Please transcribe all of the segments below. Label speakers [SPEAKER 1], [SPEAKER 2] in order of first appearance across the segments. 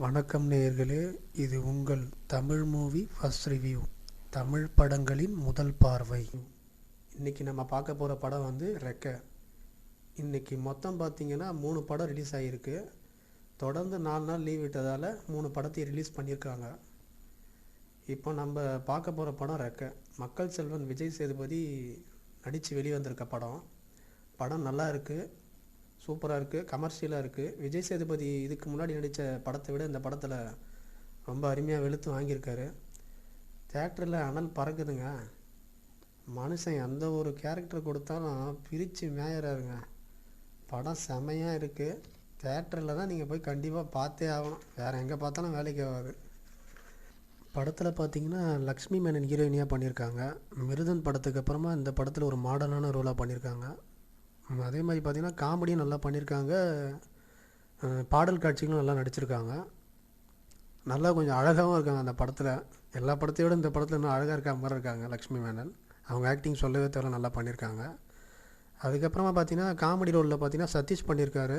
[SPEAKER 1] வணக்கம் நேயர்களே இது உங்கள் Tamil movie first review Tamil படங்களின் முதல் பார்வை. இன்றைக்கி நம்ம பார்க்க போகிற படம் வந்து ரெக்க. இன்றைக்கி மொத்தம் பார்த்திங்கன்னா மூணு படம் ரிலீஸ் ஆகிருக்கு தொடர்ந்து நாலு நாள் லீவ் விட்டதால் மூணு படத்தையும் ரிலீஸ் பண்ணியிருக்காங்க. இப்போ நம்ம பார்க்க போகிற படம் ரெக்க. மக்கள் செல்வன் விஜய் சேதுபதி நடித்து வெளிவந்திருக்க படம். படம் நல்லா இருக்குது சூப்பராக இருக்குது கமர்ஷியலாக இருக்குது விஜய் சேதுபதி இதுக்கு முன்னாடி நடித்த படத்தை விட இந்த படத்தில் ரொம்ப அருமையாக வெளுத்து வாங்கியிருக்காரு. தேட்டரில் அனல் பறக்குதுங்க. மனுஷன் எந்த ஒரு கேரக்டர் கொடுத்தாலும் பிரித்து மேயறாருங்க. படம் செமையாக இருக்குது தேட்டரில் தான் நீங்கள் போய் கண்டிப்பாக பார்த்தே ஆகணும். வேறு எங்கே பார்த்தாலும் வேலைக்கு ஆகாது. படத்தில் பார்த்தீங்கன்னா லக்ஷ்மி மேனன் ஹீரோயினியாக பண்ணியிருக்காங்க. மிருதன் படத்துக்கு அப்புறமா இந்த படத்தில் ஒரு மாடர்னான ரோலாக பண்ணியிருக்காங்க. அதே மாதிரி பார்த்திங்கன்னா காமெடியும் நல்லா பண்ணியிருக்காங்க. பாடல் காட்சிகளும் நல்லா நடிச்சிருக்காங்க. நல்லா கொஞ்சம் அழகாகவும் இருக்காங்க அந்த படத்தில். எல்லா படத்தையும் விட இந்த படத்தில் இன்னும் அழகாக இருக்க மாதிரி இருக்காங்க லக்ஷ்மி மேனன். அவங்க ஆக்டிங் சொல்லவே தேவை நல்லா பண்ணியிருக்காங்க. அதுக்கப்புறமா பார்த்தீங்கன்னா காமெடி ரோலில் பார்த்தீங்கன்னா சதீஷ் பண்ணியிருக்காரு.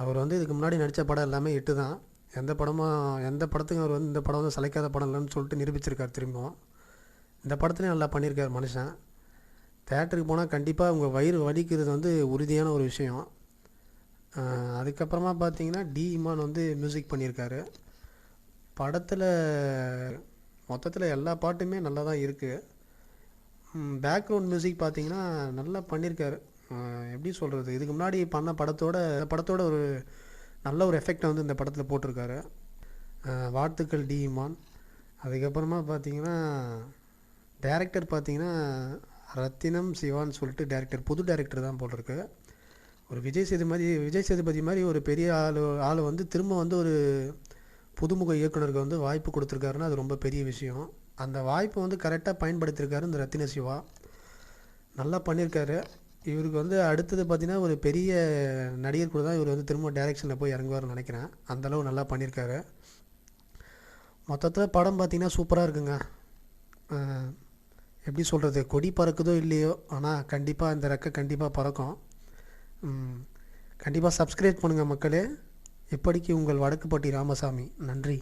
[SPEAKER 1] அவர் வந்து இதுக்கு முன்னாடி நடித்த படம் எல்லாமே இட்டு தான். எந்த படமும் எந்த படத்துக்கும் அவர் வந்து இந்த படம் வந்து சளைக்காத படம் இல்லைன்னு சொல்லிட்டு நிரூபிச்சிருக்காரு திரும்பவும். இந்த படத்துலையும் நல்லா பண்ணியிருக்காரு மனுஷன். தேட்டருக்கு போனால் கண்டிப்பாக உங்கள் வயிறு வலிக்கிறது வந்து உறுதியான ஒரு விஷயம். அதுக்கப்புறமா பார்த்தீங்கன்னா டி இமான் வந்து மியூசிக் பண்ணியிருக்காரு. படத்தில் மொத்தத்தில் எல்லா பாட்டுமே நல்லா தான் இருக்குது பேக்ரவுண்ட் மியூசிக் பார்த்தீங்கன்னா நல்லா பண்ணியிருக்காரு. எப்படி சொல்கிறது இதுக்கு முன்னாடி பண்ண படத்தோட படத்தோட ஒரு நல்ல ஒரு எஃபெக்டை வந்து இந்த படத்தில் போட்டிருக்காரு. வாழ்த்துக்கள் டி இமான். அதுக்கப்புறமா பார்த்தீங்கன்னா டேரக்டர் பார்த்தீங்கன்னா ரத்தினம் சிவான்னு சொல்லிட்டு டேரக்டர் புது டேரக்டர் தான் போட்டிருக்கு. ஒரு விஜய் சேதுபதி விஜய் சேதுபதி மாதிரி ஒரு பெரிய ஆள் ஆள் வந்து திரும்ப வந்து ஒரு புதுமுக இயக்குனருக்கு வந்து வாய்ப்பு கொடுத்துருக்காருன்னா அது ரொம்ப பெரிய விஷயம். அந்த வாய்ப்பை வந்து கரெக்டாக பயன்படுத்தியிருக்காரு இந்த ரத்தின சிவா. நல்லா பண்ணியிருக்காரு. இவருக்கு வந்து அடுத்தது பார்த்தீங்கன்னா ஒரு பெரிய நடிகர் கூட தான் இவர் வந்து திரும்ப டைரெக்ஷனில் போய் இறங்குவார்னு நினைக்கிறேன். அந்தளவு நல்லா பண்ணியிருக்காரு. மொத்தத்தில் படம் பார்த்தீங்கன்னா சூப்பராக இருக்குங்க. எப்படி சொல்கிறது கொடி பறக்குதோ இல்லையோ ஆனால் கண்டிப்பாக இந்த ரெக்கை கண்டிப்பாக பறக்கும். கண்டிப்பாக சப்ஸ்கிரைப் பண்ணுங்கள் மக்களே. இப்படிக்கு உங்கள் வடக்குப்பட்டி ராமசாமி? நன்றி.